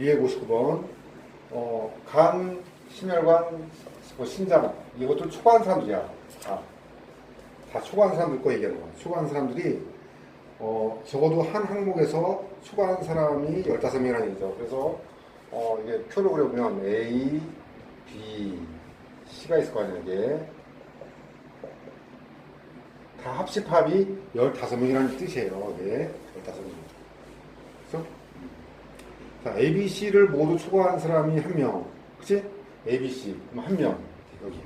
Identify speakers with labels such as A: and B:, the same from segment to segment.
A: 259번 어, 간, 심혈관, 뭐 신장 이것도 초과한 사람들이야. 다, 다 초과한 사람들 거 얘기하는 거야. 초과한 사람들이 어, 적어도 한 항목에서 초과한 사람이 15명이라는 얘기죠. 그래서 어, 이게 표로 그려보면 A, B, C가 있을 거 아니야, 이게. 다 합집합이 15명이라는 뜻이에요. 네, 15명. A, B, C를 모두 초과한 사람이 한 명. 그치? A, B, C. 그럼 한 명. 여기.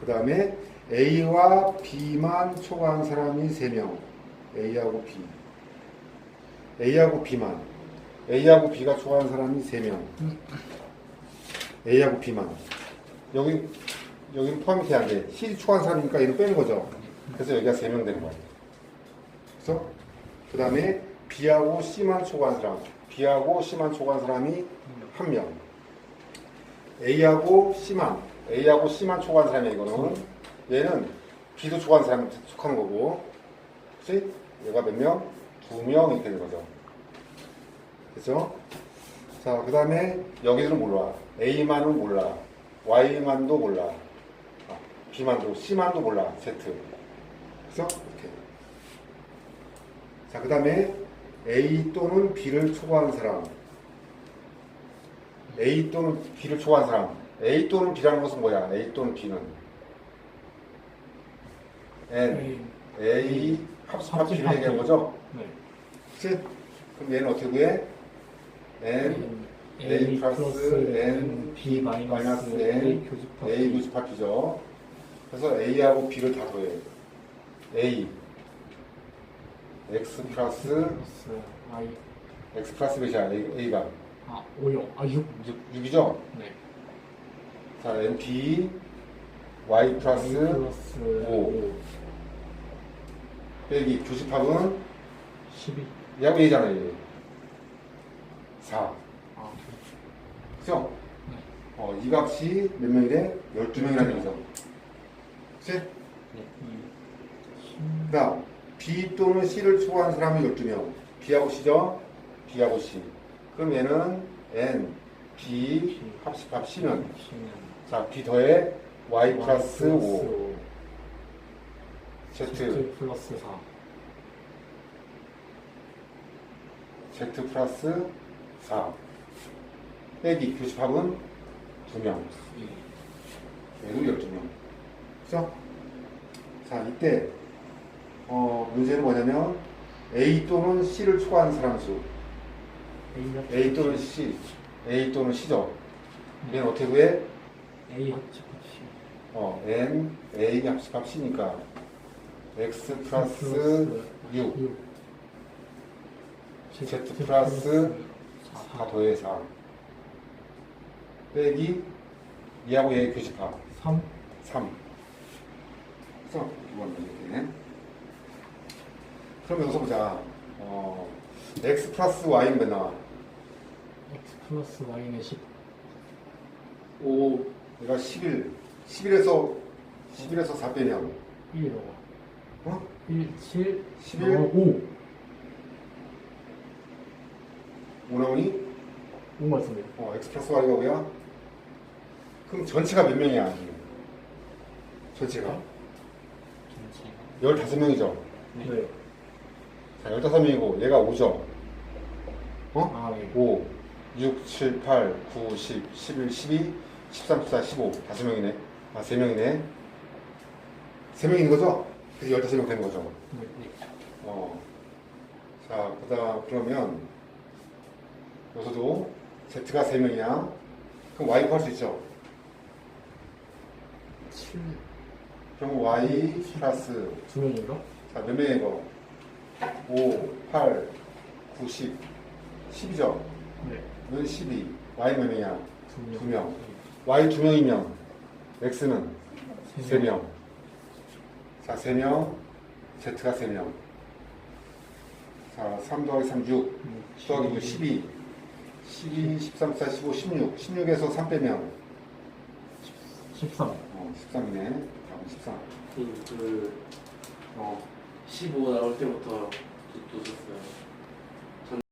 A: 그 다음에 A와 B만 초과한 사람이 세 명. A하고 B. A하고 B만. A하고 B가 초과한 사람이 세 명. A하고 B만. 여기, 여기는 포함이 돼야 돼. C 초과한 사람이니까 얘는 빼는 거죠. 그래서 여기가 세 명 되는 거야. 그래서 그 다음에 B하고 C만 초과한 사람, B하고 C만 초과한 사람이 한 명. A하고 C만, A하고 C만 초과한 사람이 이거는 얘는 B도 초과한 사람이 속하는 거고, 그렇지? 얘가 몇 명? 두 명 이렇게 되는 거죠. 그렇죠? 자, 그 다음에 여기들은 몰라. A만은 몰라. Y만도 몰라. 아, B만도, C만도 몰라. Z. 그죠? 이렇게. 자, 그 다음에 A 또는 B를 초과한 사람. A 또는 B를 초과한 사람. A 또는 B라는 것은 뭐야? A 또는 B는 N, A 합습합 B를
B: 합집합
A: 얘기하는 거죠?
B: 네.
A: 그치? 그럼 얘는 어떻게 구해? N, A 플러스 N,
B: B 마이너스
A: N,
B: A 교집합
A: A 교집합이죠. 그래서 A하고 B를 다 더해. A, X 플러스
B: 플러스 I
A: X 플러스 몇이야? A, A가
B: 아 5요 아 6.
A: 6, 6이죠?
B: 네.
A: 자, N, B, Y 플러스
B: A 플러스
A: 오.
B: 5
A: 빼기 교집합은
B: 12.
A: 얘하고 A잖아요. 얘. 4.
B: 아
A: 그죠?
B: 네.
A: 어, 이 값이 몇 명이래? 12명이라는 얘기죠. 그치?
B: 네.
A: 그 다음, B 또는 C를 초과한 사람이 12명. B하고 C죠? B하고 C. 그럼 얘는 N, B, 합집합 C는 자, B 더해 Y 플러스 5, Z,
B: Z 플러스 4.
A: Z 플러스 4. 빼기 교집합은 2명. 얘도 12명. 그죠? 자, 이때, 어, 문제는 뭐냐면, A 또는 C를 초과한 사람 수. A 또는 C. A 또는 C죠. 얘는 어떻게 구해?
B: A 합집합 C.
A: 어, N, A 합집합 C니까, X 플러스 6, Z 플러스 4 더해 4. 빼기, 얘하고 얘의 교집합.
B: 3
A: 3. 그래서 이번 이렇게. 그럼 여기서 보자. 어, x 플러스 y는 몇 나와?
B: X 플러스 Y는 10.
A: 5. 얘가 11. 11에서 11에서 4 빼면
B: 1 넣어.
A: 어?
B: 1 7
A: 11?
B: 어, 5.
A: 5 나오니?
B: 5 맞습니다.
A: 어, x 플러스 y가 뭐야? 그럼 전체가 몇 명이야? 전체가?
B: 전체가.
A: 15명이죠.
B: 네.
A: 자, 15명이고 얘가 5죠. 어?
B: 아, 네.
A: 5, 6, 7, 8, 9, 10, 11, 12, 13, 14, 15. 다섯 명이네. 아, 세 명이네. 세 명인 거죠? 그래서 15명 되는 거죠.
B: 네. 네.
A: 어. 자, 그 다음, 그러면, 여기서도 Z가 세 명이야. 그럼 Y 구할 수 있죠?
B: 7.
A: 그럼 Y 플러스,
B: 두 명인가?
A: 자, 몇 명이야, 이거? 5, 8, 9, 10. 10이죠?
B: 네.
A: 이건 12. Y 몇 명이야?
B: 두 명.
A: 두 명. Y 두 명이면 X는 세 명. 자, 세 명. Z가 세 명. 자, 3 더하기 3, 6.
B: 음,
A: 더하기 6, 12. 12, 13, 14, 15, 16. 16에서 3 빼면
B: 13.
A: 어, 13이네. 다음 13.
C: 그, 그
A: 어,
C: 15 나올 때부터 뒀었어요.